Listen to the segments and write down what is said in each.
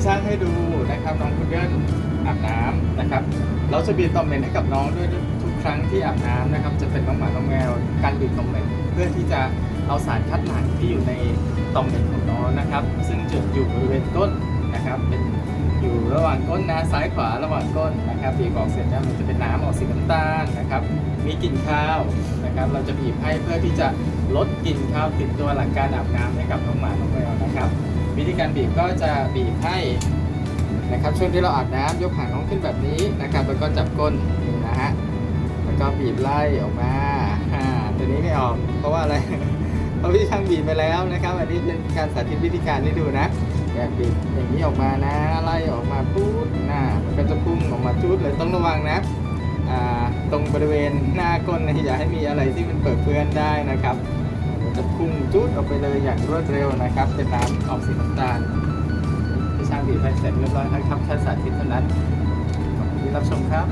ที่สร้างให้ดูนะครับน้องพุดเดิ้ลอาบน้ำนะครับเราจะบีบต่อมเหม็นให้กับน้องด้วยทุกครั้งที่อาบน้ำนะครับ จะเป็นน้องหมาน้องแมวการบีบต่อมเหม็นเพื่อที่จะเอาสารคัดหลั่งที่อยู่ในต่อมเหม็นของน้องนะครับ ซึ่งจะอยู่บริเวณก้นนะครับเป็นอยู่ระหว่างก้นนะซ้ายขวาระหว่างก้นนะครับบีบออกเสร็จแล้วมันจะเป็นน้ำออกสีน้ำตาลนะครับ มีกลิ่นข้าวนะครับ เราจะบีบให้เพื่อที่จะลดกลิ่นข้าวติดตัวหลังการอาบน้ำให้กับน้องหมาน้องแมวนะครับ วิธีการบีบก็จะบีบให้นะครับช่วงที่เราอาบน้ำยกหางน้องขึ้นแบบนี้นะครับแล้วก็จับก้นนี่นะฮะแล้วก็บีบไล่ออกมาอ่าตัวนี้ไม่ออกเพราะว่าอะไรเพราะพี่ช่างบีบไปแล้วนะครับอันนี้เป็นการสาธิตวิธีการให้ดูนะแบบบีบอย่างนี้ออกมานะไล่ออกมาปุ๊บหน้ามันก็จะพุ่งออกมาจุดเลยต้องระวังนะอ่าตรงบริเวณหน้าก้นนะอย่าให้มีอะไรที่มันเปิดเปื้อนได้นะครับ จะพุ่งจุดออกไปเลยอย่างรวดเร็วนะครับ เป็นน้ำออกสีน้ำตาลที่ช่างบีบให้เสร็จเรียบร้อยแล้วครับแค่สาธิตเท่านั้นขอบคุณที่รับชมครับ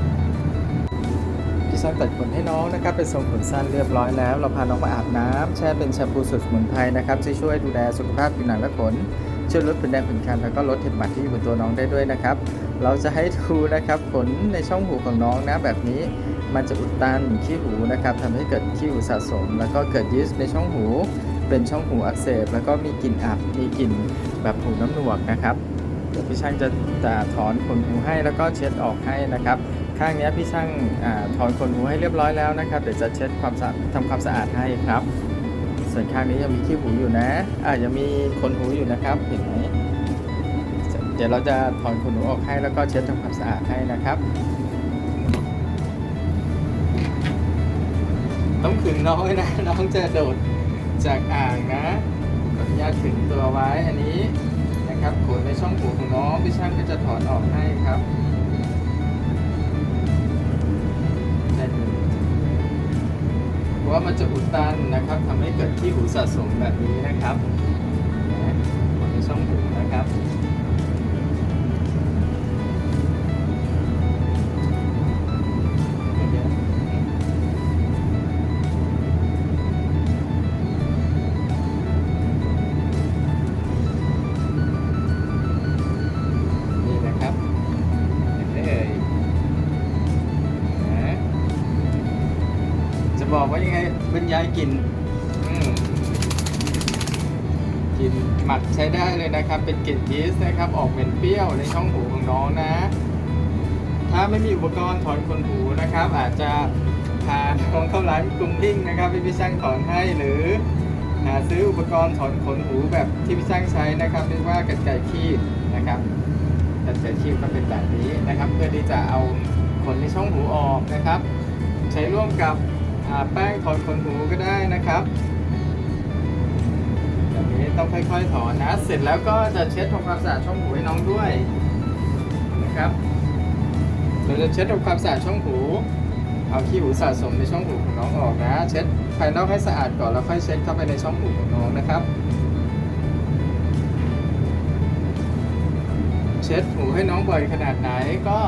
พี่ช่างตัดขนให้น้องนะครับเป็นทรงขนสั้นเรียบร้อยแล้ว เราพาน้องมาอาบน้ำแช่เป็นแชมพูสูตรสมุนไพรนะครับจะช่วยดูแลสุขภาพผิวหนังและขน ช่วยลดผื่นแดงผื่นคันแล้วก็ลดเห็บหมัดที่อยู่บนตัวน้องได้ด้วยนะครับ เราจะให้ดูนะครับขนในช่องหูของน้องนะแบบนี้มันจะอุดตันขี้หูนะครับทำให้เกิดขี้หูสะสม แล้วก็เกิดยีสต์ในช่องหู เป็นช่องหูอักเสบ แล้วก็มีกลิ่นอับมีกลิ่นแบบหูน้ำหนวกนะครับเดี๋ยวพี่ช่างจะจะถอนขนหูให้แล้วก็เช็ดออกให้นะครับ ข้างนี้พี่ช่างอถอนขนหูให้เรียบร้อยแล้วนะครับ เดี๋ยวจะเช็ดความสะอาดทำความสะอาดให้ครับ ส่วนข้างนี้ยังมีขี้หูอยู่นะ อ่ายังมีขนหูอยู่นะครับ เห็นไหมเดี๋ยวเราจะถอนขนหูออกให้แล้วก็เช็ดทำความสะอาดให้นะครับ ต้องขึงน้องนะ น้องจะโดดจากอ่างนะขออนุญาตขึงตัวไว้อันนี้นะครับขนในช่องหูของน้องพี่ช่างก็จะถอนออกให้ครับ ว่ามันจะอุดตันนะครับทำให้เกิดที่หูสะสมแบบนี้นะครับในช่องหูนะครับ บอกว่ายังไงบรรยายกลิ่นอืมกลิ่นหมักใช้ได้เลยนะครับ เป็นกลิ่นยีสต์นะครับ ออกเป็นเปรี้ยวในช่องหูของน้องนะ ถ้าไม่มีอุปกรณ์ถอนขนหูนะครับ อาจจะพาน้องเข้าร้านกรุงทิ้งนะครับให้พี่ช่างถอนให้หรือหาซื้ออุปกรณ์ถอนขนหูแบบที่พี่ช่างใช้นะครับเรียกว่ากรรไกรคีบนะครับกรรไกรคีบก็เป็นแบบนี้นะครับ เพื่อที่จะเอาขนในช่องหูออกนะครับ ใช้ร่วมกับาแป้งถอนขนหูก็ได้นะครับแบบนี้ต้องค่อยๆถอนนะ เสร็จแล้วก็จะเช็ดทำความสะอาดช่องหูให้น้องด้วยนะครับเราจะเช็ดทำความสะอาดช่องหู เอาขี้หูสะสมในช่องหูของน้องออกนะ เช็ดภายนอกให้สะอาดก่อนแล้วค่อยเช็ดเข้าไปในช่องหูของน้องนะครับเช็ดหูให้น้องบ่อยขนาดไหนก็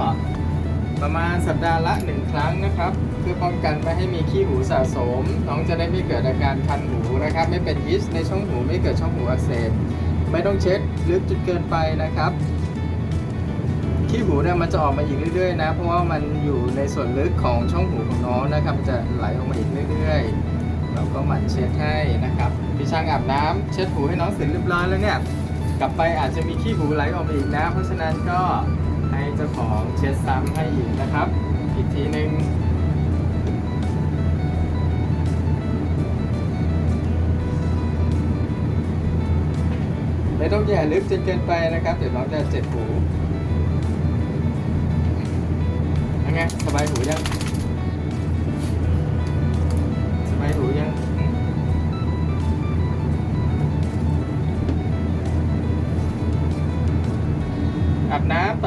ประมาณสัปดาห์ละหนึ่งครั้งนะครับ เพื่อป้องกันไม่ให้มีขี้หูสะสม น้องจะได้ไม่เกิดอาการคันหูนะครับ ไม่เป็นยิสในช่องหูไม่เกิดช่องหูอักเสบไม่ต้องเช็ดลึกจนเกินไปนะครับขี้หูเนี่ยมันจะออกมาอีกเรื่อยๆนะ เพราะว่ามันอยู่ในส่วนลึกของช่องหูของน้องนะครับมันจะไหลออกมาอีกเรื่อยๆ เราก็หมั่นเช็ดให้นะครับพี่ช่างอาบน้ำเช็ดหูให้น้องเสร็จเรียบร้อยแล้วเนี่ยกลับไปอาจจะมีขี้หูไหลออกมาอีกนะ เพราะฉะนั้นก็ ให้เจ้าของเช็ดซ้ำให้อีกนะครับ อีกทีหนึ่งไม่ต้องแย่ลึกจนเกินไปนะครับ เดี๋ยวน้องจะเจ็บหูยังไงสบายหูยัง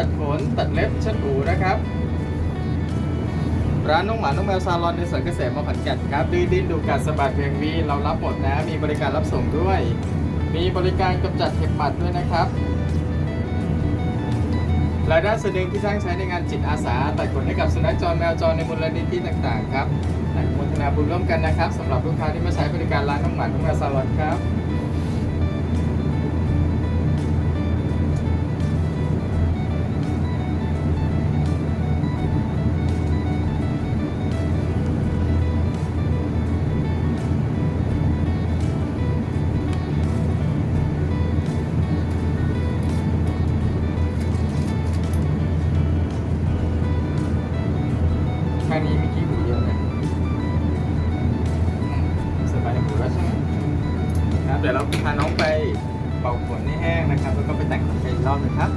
ตัดขน ตัดเล็บเช็ดหูนะครับ ร้านน้องหมา น้องแมวซาลอนในสวนเกษมมาผันแก่นครับดื้อดิ้นดูกัดสะบัดเพียงวีเรารับหมดนะ มีบริการรับส่งด้วย มีบริการกำจัดเห็บหมัดด้วยนะครับรายได้ส่วนหนึ่งที่สร้างใช้ในงานจิตอาสาตัดขนให้กับสุนัขจรแมวจรในมูลนิธิต่างๆ ครับอนุโมทนาบุญร่วมกันนะครับสำหรับลูกค้าที่มาใช้บริการร้านน้องหมาน้องแมวซาลอนครับ เดี๋ยวเราพาน้องไปเป่าขนให้แห้งนะครับ แล้วก็ไปแต่งขนกันอีกรอบนะครับ